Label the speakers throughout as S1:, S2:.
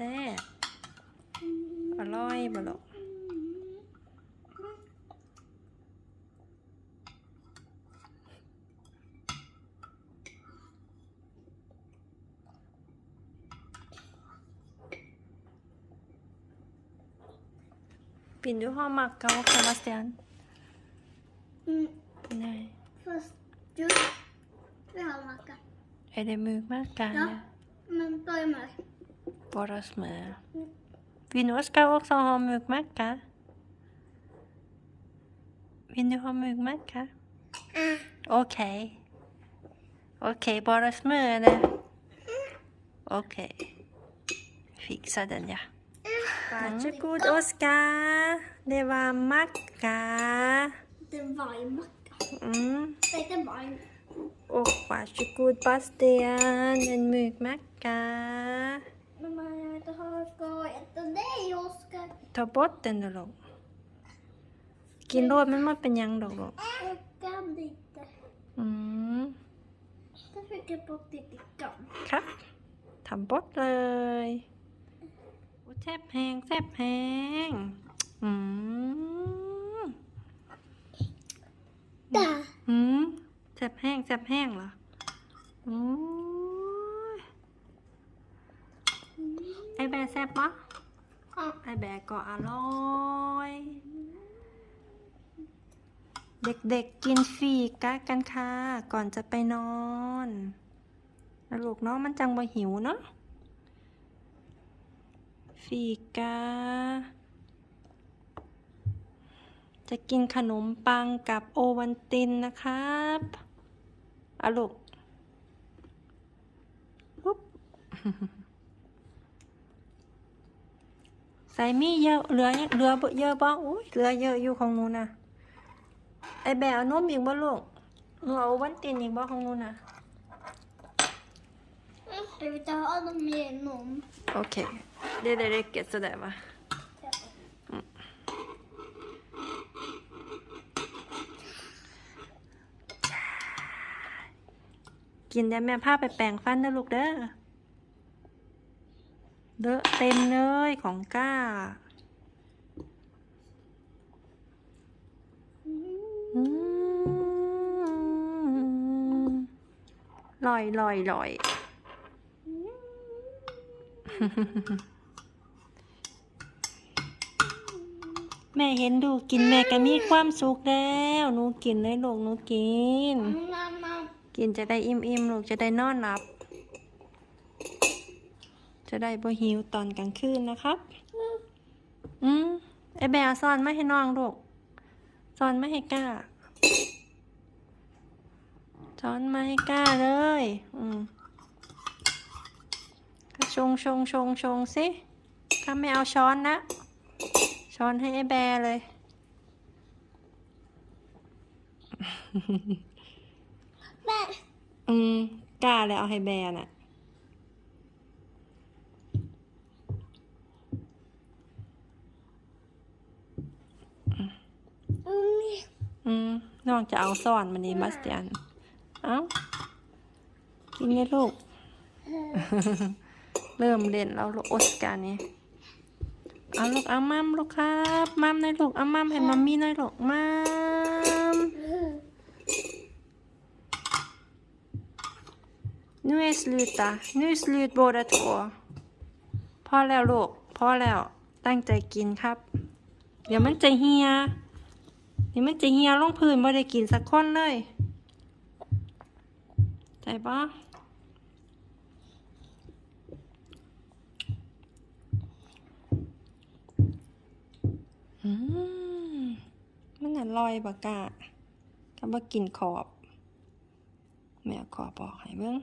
S1: แซ่บอร่อยบ่ลูกปิ่นดูห้อมักเกาคาบาสเตียน
S2: Mm,
S1: ไง
S2: fast just vi har macka.
S1: Är det mugmacka?
S2: Ja. Men börja med.
S1: Bara smör. Vill ska också ha mugmacka? Vill du ha mugmacka?
S2: Mm.
S1: Okej. Okej, bara smör det. Okej. Fixa den ja. Varsågod Oskar. Det var macka.
S2: Det var ju macka.
S1: Mm.
S2: Nej, det var ju...
S1: Och varsågod Bastian. En mugmacka.
S2: Mamma, jag vill inte ha skojat och dig, Oskar.
S1: ทบดเต็นดอกกินโรดมันมาเป็นหยังดอกลูก
S2: Jag kan inte.
S1: อืม
S2: Jag fick jag bort lite grann.
S1: ครับทำบดเลยอุ๊ยแทบแห้งแทบแห้งอืม
S2: Där.
S1: อืมแทบแห้งแทบแห้งเหรอโอ้ยไอแบร์แซ่บปะ
S2: Ja.
S1: ไอแบร์ก็อร่อย เด็กๆกินฟรีกะกันค่ะ ก่อนจะไปนอนแล้วลูกเนาะมันจังบ่หิวเนาะฟีกา จะกินขนมปังกับโอวันตินนะครับอะลูกปุ๊บ ใส่มีเยอะเหลือยังเหลือบ่เยอะบ้างอุ้ยเหลือเยอะอยู่ของหนูนะไอแบะเอานมอีกบ่ลูกหนูเอาโอวันตินอีกบ่ของหนูนะ
S2: Jag vill inte ha dem igenom.
S1: โอเค det det räcker sådär va กินได้แม่ผ้าไปแปรงฟันนะลูกเด้อ เด้อเต็มเลยของก้าอืมลอยลอยลอยแม่เห็นดูกินแม่ก็มีความสุขแล้วหนูกินเลยลูกหนูกิน
S2: Mamma.
S1: กินจะได้อิ่มอิ่มๆลูกจะได้นอนหลับ จะได้บ่หิวตอนกลางคืนนะครับ อืมไอแบลสอนไม่ให้น้องลูกสอนไม่ให้กล้าสอนไม่ให้กล้าเลย อืมก็ชงชงชงชงสิถ้าไม่เอาช้อนนะ ช้อนให้ไอแบร์เลย
S2: Men.
S1: อืมกล้าเลยเอาให้แบร์น่ะ อืมน้องจะเอาซ่อนมันนี่บาสเตียน เอ้า กินไงลูก เริ่มเล่นแล้วลูกโอสการ์นี่เอาลูกเอามัมลูกครับมัมหน่อยลูกเอามัมให้มัมมี่หน่อยลูกมัม Nu är sluta. Nu är slut båda två. พอแล้วลูกพอแล้วตั้งใจกินครับ เดี๋ยวมันจะเฮีย เดี๋ยวมันจะเฮียวลงพื้นไม่ได้กินสักคนเลยใจปะอืมมันอร่อยบะกะก็บ่กินขอบ แม่ขอบอกให้เบิ่ง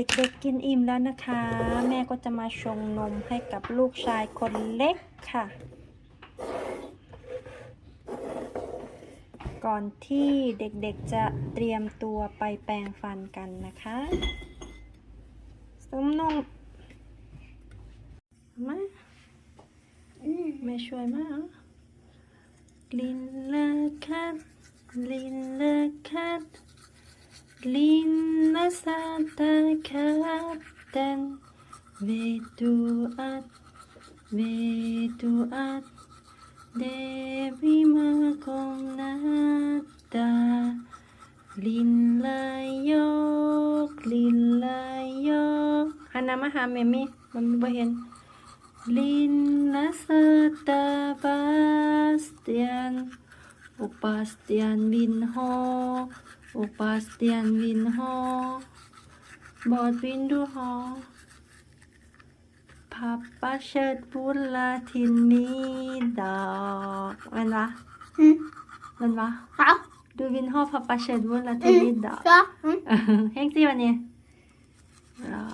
S1: ด็กๆกินอิ่มแล้วนะคะ แม่ก็จะมาชงนมให้กับลูกชายคนเล็กค่ะ ก่อนที่เด็กๆจะเตรียมตัวไปแปรงฟันกันนะคะสมนมมาแม่ช่วยมากลินเลคัทลินเล Lina sata katen, Veduat Veduat Dewi makom nata Linlayok Ana Hanama hamemi Membahin Linnasata bastian Upastian binho mörkt om natten Lilla jag, lilla jag หันหน้ามาหาเมมี่มันไม่เห็น Lilla söta Bastian och Bastian vill ha och Bastian vill ha Vad vill du ha? Pappa köttbullar till middag มันวะ
S2: Mm.
S1: มันวะ
S2: Ja.
S1: Du vill ha pappa köttbullar till middag?
S2: Ja. Mm.
S1: Häng till vad ni? Ja.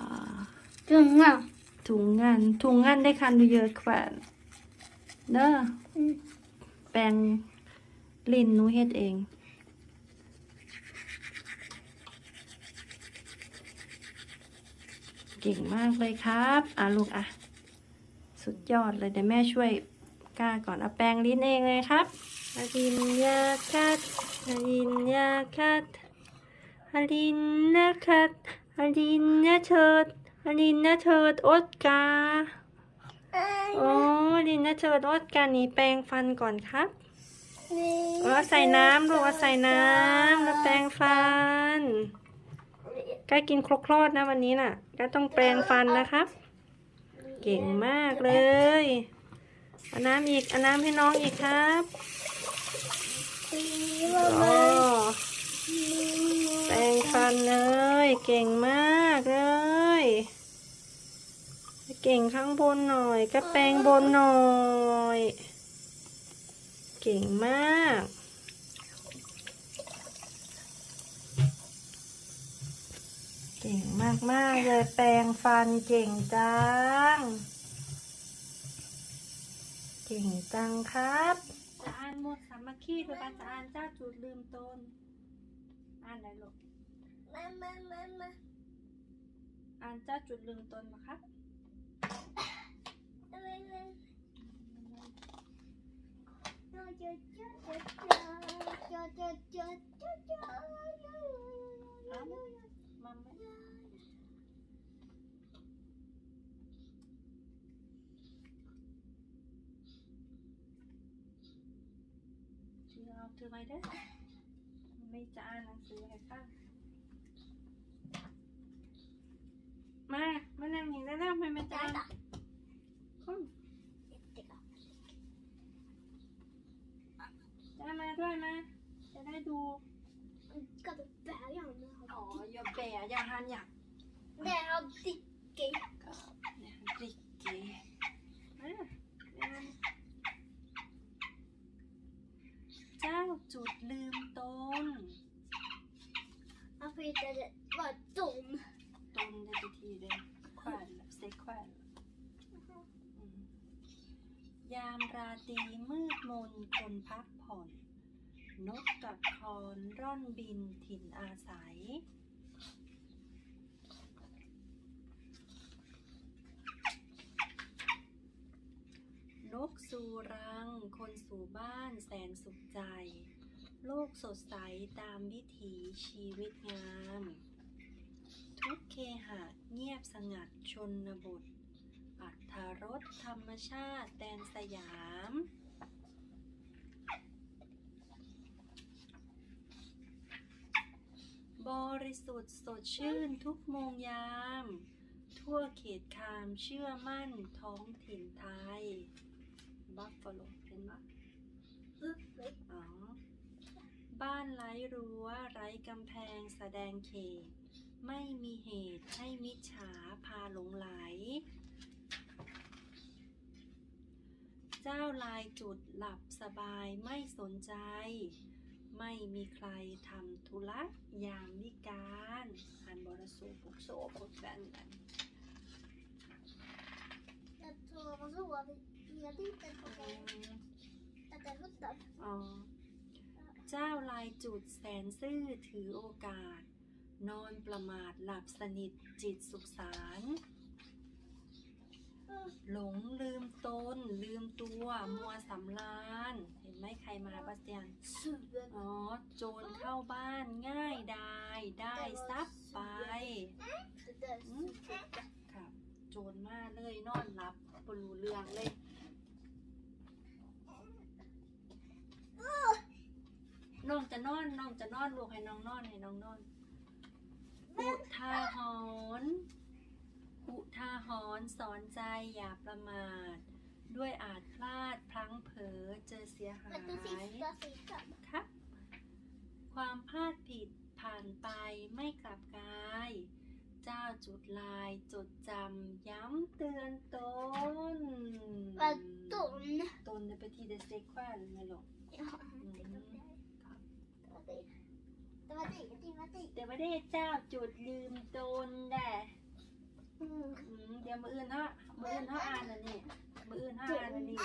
S2: Tunga.
S1: Tungan. Tungan det kan du göra ikväll. Dah.
S2: Mm.
S1: แปรงลิ้นหนูเฮ็ดเอง ก่งมากเลยครับอะลูกอะ สุดยอดเลยเดี๋ยวแม่ช่วยกล้าก่อนเอาแปรงลิ้นเองเลยครับอลินยาคัดอลินยาคัดอลินยาคัดอลินยาเชิดอลินยาเชิดโอดกาโอ้ลินนะเจอรถการนี้แปรงฟันก่อนครับเอาใส่น้ำลูกเอาใส่น้ำแล้วแปรงฟัน ใกล้กินครกคลอดนะวันนี้น่ะก็ต้องแปรงฟันนะครับ เก่งมากเลยเอาน้ำอีกเอาน้ำให้น้องอีกครับโอ้แปรงฟันเลย เก่งมากเลย เก่งข้างบนหน่อยก็แปรงบนหน่อย เก่งมาก เก่งมากมากๆเลยแปรงฟันเก่งจัง เก่งจังครับจะอ่านหมดสามัคคีหรือว่าจะอ่านเจ้าจุดลืมตน อ่านได้ลูก
S2: Mamma, mamma.
S1: อ่านเจ้าจุดลืมตนมาครับ มัมไหมถือเอาถือไว้เด้อไม่จะอ่านหนังสือให้ฟังมา มานั่งอย่างนั้แล้วไม่ไม่จะอ่านอืมจะมาด้วยมา จะได้ดู
S2: Ska du börja med
S1: อ๋ออย่าแบะอย่าหันอยาก
S2: Det har dicket.
S1: เนี่ยริกเกมาเนี่ยเจ้าจุดลืมตน
S2: Varför inte det var dum?
S1: ตนในพิธีเลยแขวนเซ็กแขวนอืมยามราตรีมืดมนคนพักผ่อน นกกับคอน ร่อนบินถิ่นอาศัย นกสู่รัง คนสู่บ้านแสนสุขใจ โลกสดใสตามวิถีชีวิตงาม ทุกเคหะเงียบสงัดชนบทอัธรสธรรมชาติแดนสยาม บริสุทธิ์สดชื่นทุกโมงยาม ทั่วเขตคามเชื่อมั่นท้องถิ่นไทย บัฟฟาโลเห็นไหมอ๋อบ้านไร้รั้วไร้กำแพงแสดงเขต ไม่มีเหตุให้มิจฉาพาหลงไหล เจ้าลายจุดหลับสบายไม่สนใจ ไม่มีใครทำธุระยามวิการอ่านบรสูปุกโสปุกแฟนกัน
S2: Jag tror det var så. Jag tänkte på
S1: อื
S2: det.
S1: ม
S2: Att det var dum.
S1: อ๋อ เจ้าลายจุดแสนซื่อถือโอกาส นอนประมาทหลับสนิทจิตสุขสาร หลงลืมตน ลืมตัว มัวสำลานเห็นไหมใครมาบาสเตียน
S2: Sugen.
S1: อ๋อโจรเข้าบ้านง่ายดายได้ทรัพย์ไป
S2: Det där är
S1: Mm.
S2: superbra.
S1: ครับโจรมาเลยนอนหลับบรูเรืองเลยน้องจะนอนน้องจะนอนลูกให้น้องนอนให้น้องนอนอุทาหรณ์ อุทาหรณ์สอนใจอย่าประมาท ด้วยอาจพลาดพลั้งเผลอเจอเสียหาย
S2: Vänta, sista sidan.
S1: ครับ ความพลาดผิดผ่านไปไม่กลับกาย เจ้าจุดลายจดจำย้ำเตือนตน
S2: Vadå?
S1: ตนจะไปทีเดสเซ็กว่าหรือไงลูก
S2: Ja,
S1: Mm.
S2: det var det.
S1: ครับ
S2: Det var det. Det var det, det var det.
S1: แต่ว่าได้เจ้าจุดลืมตนแด่
S2: Mm.
S1: อืมเดี๋ยวมืออื่นเนาะมืออื่นเขาอ่านอันนี้มืออื่นเขาอ่านอันนี้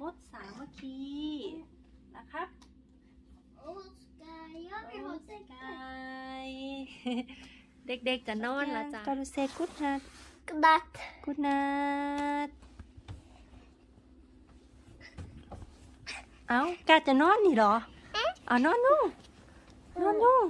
S1: มดสามัคคีนะครับ
S2: Oskar, jag vill ha
S1: ส
S2: tecken.
S1: กายเด็กๆจะนอนละจ้ะก็รู้เซกุดนัด
S2: Godnatt.
S1: กุดนัดเอ้ากาจะนอนนี่เหรอ เอานอนนู่นนอนนู่น